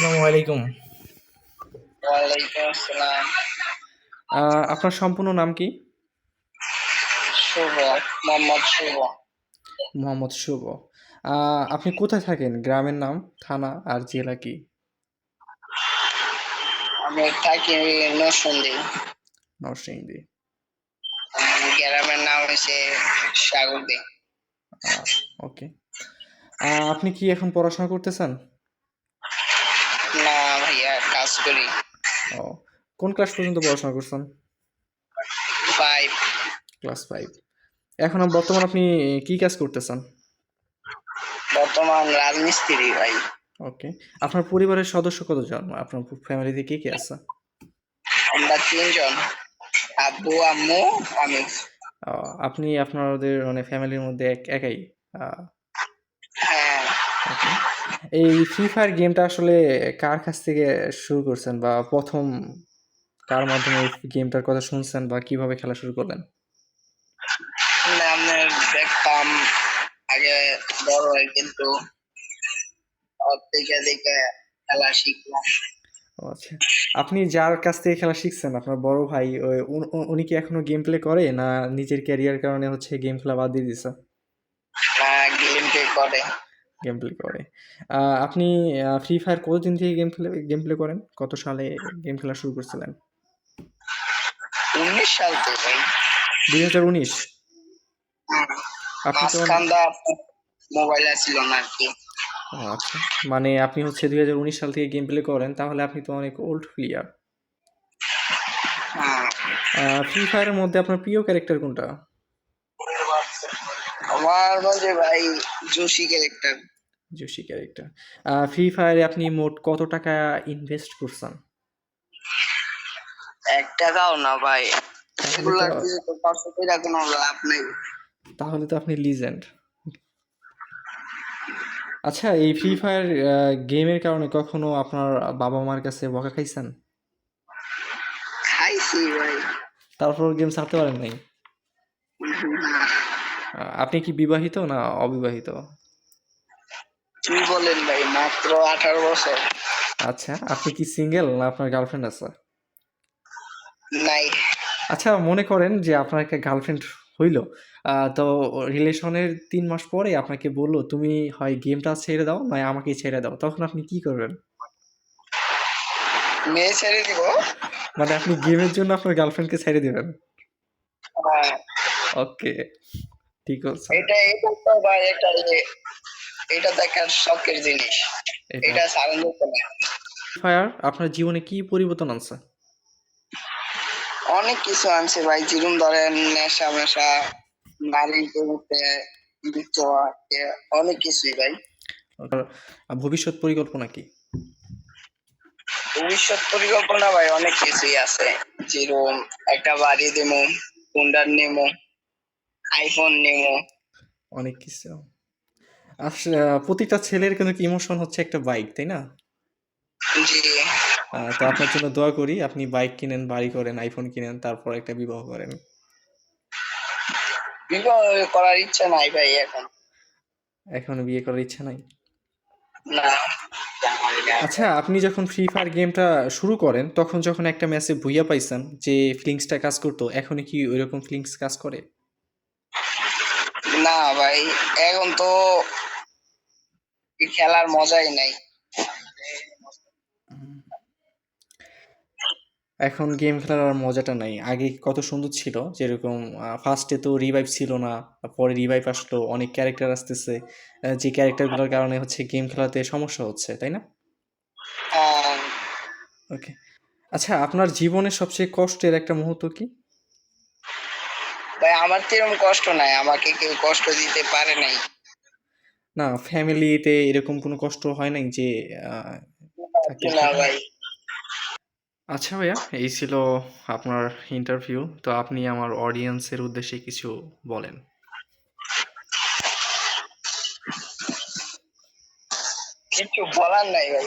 আসসালামু আলাইকুম। ওয়ালাইকুম আসসালাম। আপনার সম্পূর্ণ নাম কি? শুভ মোহাম্মদ শুভ। মোহাম্মদ শুভ। আপনি কোথায় থাকেন? গ্রামের নাম থানা আর জেলা কি? আমি থাকি নরসিংদী। নরসিংদী। গ্রামের নাম হচ্ছে সাগরদি ওকে। আপনি কি এখন পড়াশোনা করতেছেন? না ভাইয়া কাজ করি। ও কোন ক্লাস পর্যন্ত পড়াশোনা করছেন? ফাইভ ক্লাস ফাইভ এখন বর্তমান আপনি কি কাজ করতেছেন? বর্তমান রাজমিস্ত্রি ভাই। ওকে। আপনার পরিবারের সদস্য কতজন? আপনার ফ্যামিলিতে কে কে আছে? আমরা তিনজন। আব্বু আম্মু আমি। আপনি আপনাদের মানে ফ্যামিলির মধ্যে এক একাই? হ্যাঁ. এই ফ্রি ফায়ার গেমটা আসলে কার কাছ থেকে শুরু করছেন বা প্রথম কার মাধ্যমে এই গেমটার কথা শুনছেন বা কীভাবে খেলা শুরু করলেন? না, দেখতাম আগে বড় কিন্তু থেকে দেখে খেলা শিখলাম। আচ্ছা। আপনি যার কাছ থেকে খেলা শিখছেন আপনার বড় ভাই উন- কি এখনও গেম প্লে করে না নিজের ক্যারিয়ার কারণে হচ্ছে গেম খেলা বাদ দিয়ে দিছে? গেম প্লে করে। গেম প্লে করে আপনি ফ্রি ফায়ার কতদিন থেকে গেম খেলে গেম প্লে করেন? কত সালে গেম খেলা শুরু করেছিলেন? উনিশ সাল থেকে দুই হাজার উনিশ? আপনি মোবাইল ছিল না আর কি। ও আচ্ছা। মানে আপনি হচ্ছে দুই হাজার উনিশ সাল থেকে গেম প্লে করেন তাহলে আপনি তো অনেক ওল্ড প্লেয়ার। ফ্রি ফায়ারের মধ্যে আপনার প্রিয় ক্যারেক্টার কোনটা? আমার মধ্যে ভাই Joshi character Joshi character free ফায়ারে আপনি মোট কত টাকা ইনভেস্ট করছেন? এক টাকাও না ভাই। পাঁচশো টাকা কোনো লাভ নেই। তাহলে তো আপনি লিজেন্ড আচ্ছা এই ফ্রি ফায়ার গেমের কারণে কখনো আপনার বাবা মার কাছে বকা খাইছেন? খাইছি ভাই। তারপর গেম ছাড়তে পারেন নাই? আপনি কি বিবাহিত না অবিবাহিত? কি বলেন ভাই মাত্র আঠারো বছর। আচ্ছা আপনি কি সিঙ্গেল না আপনার গার্লফ্রেন্ড আছে? নাই। আচ্ছা মনে করেন যে আপনার একটা গার্লফ্রেন্ড হইল তো রিলেশনের তিন মাস পরে আপনাকে বলল তুমি হয় গেমটা ছেড়ে দাও নয় আমাকে ছেড়ে দাও। তখন আপনি কি করবেন? মেয়ে ছেড়ে দিব? মানে আপনি গেমের জন্য আপনার গার্লফ্রেন্ডকে ছেড়ে দিবেন? হ্যাঁ, ওকে ঠিক আছে এটা এটা তো ভাই এটা তো একটা শখের জিনিস। এটা। সারানো না ফায়ার আপনার জীবনে কি পরিবর্তন আনছে? অনেক কিছু আনছে ভাই যেরকম ধরেন নেশা মেশা নারী এ অনেক কিছুই ভাই। ভবিষ্যৎ পরিকল্পনা কি? ভবিষ্যৎ পরিকল্পনা ভাই অনেক কিছুই আছে। যেরকম একটা বাড়ি দেবো কুন্ডার নেমো আইফোন নেমো অনেক কিছু। আচ্ছা প্রতিটা ছেলের কিন্তু ইমোশন হচ্ছে একটা বাইক তাই না? জি। তো আপনার জন্য দোয়া করি আপনি বাইক কিনেন বাড়ি করেন আইফোন কিনেন তারপর একটা বিবাহ করেন। বিবাহ করার ইচ্ছা নাই ভাই এখন। এখনও বিয়ে করার ইচ্ছা নাই? না। আচ্ছা আপনি যখন ফ্রি ফায়ার গেমটা শুরু করেন তখন যখন একটা ম্যাচে ভুইয়া পাইছেন যে ফিলিংসটা কাজ করতো এখনই কি ওইরকম ফিলিংস কাজ করে? না ভাই এখন তো খেলার মজাই নাই। এখন গেম খেলার আর মজাটা নাই। আগে কত সুন্দর ছিল যেরকম ফার্স্টে তো রিভাইভ ছিল না পরে রিভাইভ আসলো অনেক ক্যারেক্টার আসতেছে। যে ক্যারেক্টারগুলোর কারণে হচ্ছে গেম খেলাতে সমস্যা হচ্ছে তাই না? ওকে আচ্ছা আপনার জীবনের সবচেয়ে কষ্টের একটা মুহূর্ত কি? ভাই আমার তো এরকম কষ্ট নাই আমাকে কেউ কষ্ট দিতে পারে নাই। না ফ্যামিলিতে এরকম কোনো কষ্ট হয় নাই যে না ভাই। আচ্ছা ভাইয়া এই ছিল আপনার ইন্টারভিউ তো আপনি আমার অডিয়েন্সের উদ্দেশ্যে কিছু বলেন। কিছু বলার নাই ভাই।